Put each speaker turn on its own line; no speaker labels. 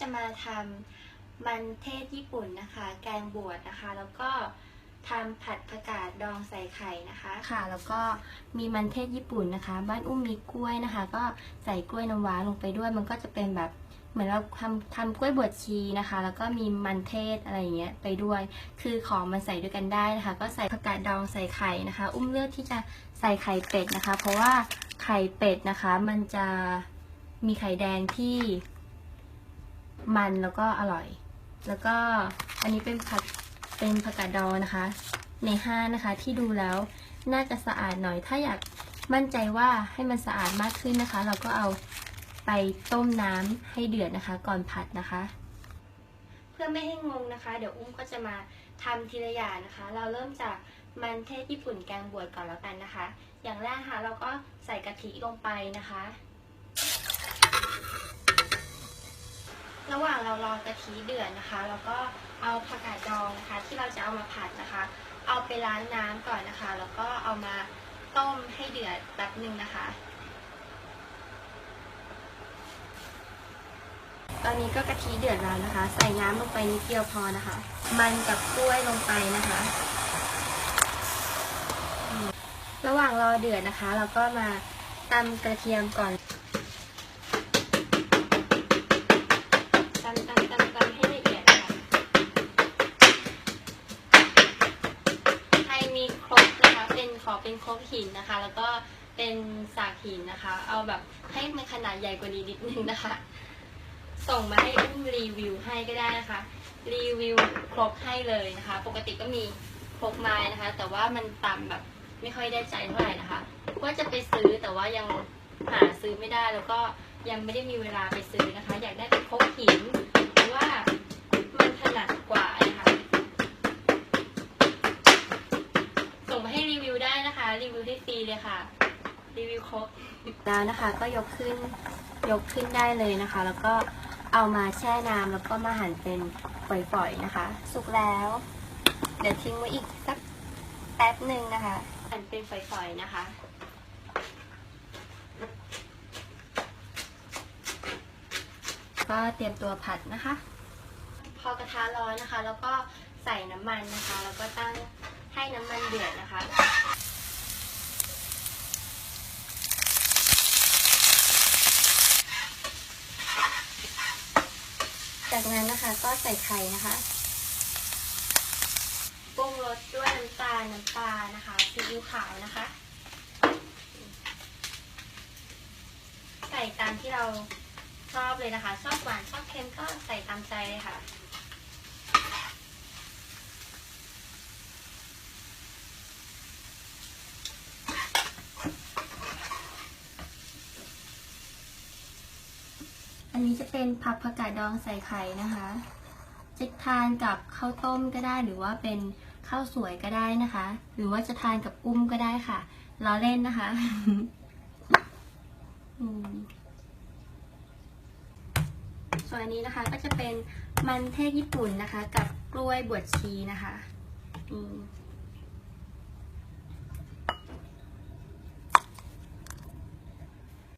จะมาทำมันเทศญี่ปุ่นนะคะ แกงบวชนะคะ แล้วก็ทำผัดผักกาดดองใส่ไข่นะคะ ค่ะ แล้วก็มีมันเทศญี่ปุ่นนะคะ บ้านอุ้มมีกล้วยนะคะ ก็ใส่กล้วยน้ำว้าลงไปด้วย มันก็จะเป็นแบบเหมือนเราทำทำกล้วยบวชชีนะคะ แล้วก็มีมันเทศอะไรอย่างเงี้ยไปด้วย คือของมันใส่ด้วยกันได้นะคะ ก็ใส่ผักกาดดองใส่ไข่นะคะ อุ้มเลือกที่จะใส่ไข่เป็ดนะคะ เพราะว่าไข่เป็ดนะคะ มันจะมีไข่แดงที่ มันแล้วก็อร่อย แล้วก็อันนี้เป็นผักเป็นผักกาดดองนะคะ ในห้างนะคะที่ดูแล้วน่าจะสะอาดหน่อย ถ้าอยากมั่นใจว่าให้มันสะอาดมากขึ้นนะคะ เราก็เอาไปต้มน้ำให้เดือดนะคะ ก่อนผัดนะคะ เพื่อไม่ให้งงนะคะ เดี๋ยวอุ้มก็จะมาทำทีละอย่างนะคะ เราเริ่มจากมันเทศญี่ปุ่นแกงบวชก่อนแล้วกันนะคะ อย่างแรกค่ะเราก็ใส่กะทิลงไปนะคะ ระหว่างเรารอกะทิเดือดนะคะเราก็เอาผักกาดดองนะคะ ที่เราจะเอามาผัดนะคะ เอาไปล้างน้ำก่อนนะคะ แล้วก็เอามาต้มให้เดือดแป๊บหนึ่งนะคะ ตอนนี้ก็กะทิเดือดแล้วนะคะ ใส่น้ำลงไปนิดเดียวพอนะคะ มันกับกล้วยลงไปนะคะ ระหว่างรอเดือดนะคะ เราก็มาตำกระเทียมก่อน ตำตำตำให้ละเอียดค่ะให้มีครกนะคะ เป็นขอเป็นครกหินนะคะ แล้วก็เป็นสากหินนะคะ เอาแบบให้มันขนาดใหญ่กว่านี้นิดนึงนะคะ ส่งมาให้อุ้มรีวิวให้ก็ได้นะคะ รีวิวครบให้เลยนะคะ ปกติก็มีครกไม้นะคะ แต่ว่ามันต่ำแบบไม่ค่อยได้ใจเท่าไหร่นะคะ ว่าจะไปซื้อแต่ว่ายังหาซื้อไม่ได้แล้วก็ ยังไม่ได้มีเวลาไปซื้อนะคะ อยากได้เป็นครกหินเพราะว่ามันถนัดกว่านะคะส่งมาให้รีวิวได้นะคะ รีวิวได้ฟรีเลยค่ะ รีวิวครบแล้วนะคะ ก็ยกขึ้นยกขึ้นได้เลยนะคะ แล้วก็เอามาแช่น้ำแล้วก็มาหั่นเป็นฝอยๆนะคะ สุกแล้ว เดี๋ยวทิ้งไว้อีกสักแป๊บหนึ่งนะคะหั่นเป็นฝอยๆนะคะ ก็เตรียมตัวผัดนะคะ พอกระทะร้อนนะคะ แล้วก็ใส่น้ำมันนะคะ แล้วก็ตั้งให้น้ำมันเดือดนะคะจากนั้นนะคะก็ใส่ไข่นะคะปรุงรสด้วยน้ำตาลน้ำปลานะคะซีอิ๊วขาวนะคะ ใส่ตามที่เรา ชอบเลยนะคะ ชอบหวานชอบเค็มก็ใส่ตามใจเลยค่ะอันนี้จะเป็นผักผักกาดดองใส่ไข่นะคะจะทานกับข้าวต้มก็ได้หรือว่าเป็นข้าวสวยก็ได้นะคะ หรือว่าจะทานกับอุ้มก็ได้ค่ะล้อเล่นนะคะ อืม ส่วนอันนี้นะคะก็จะเป็นมันเทศญี่ปุ่นนะคะ กับกล้วยบวชชีนะคะอืม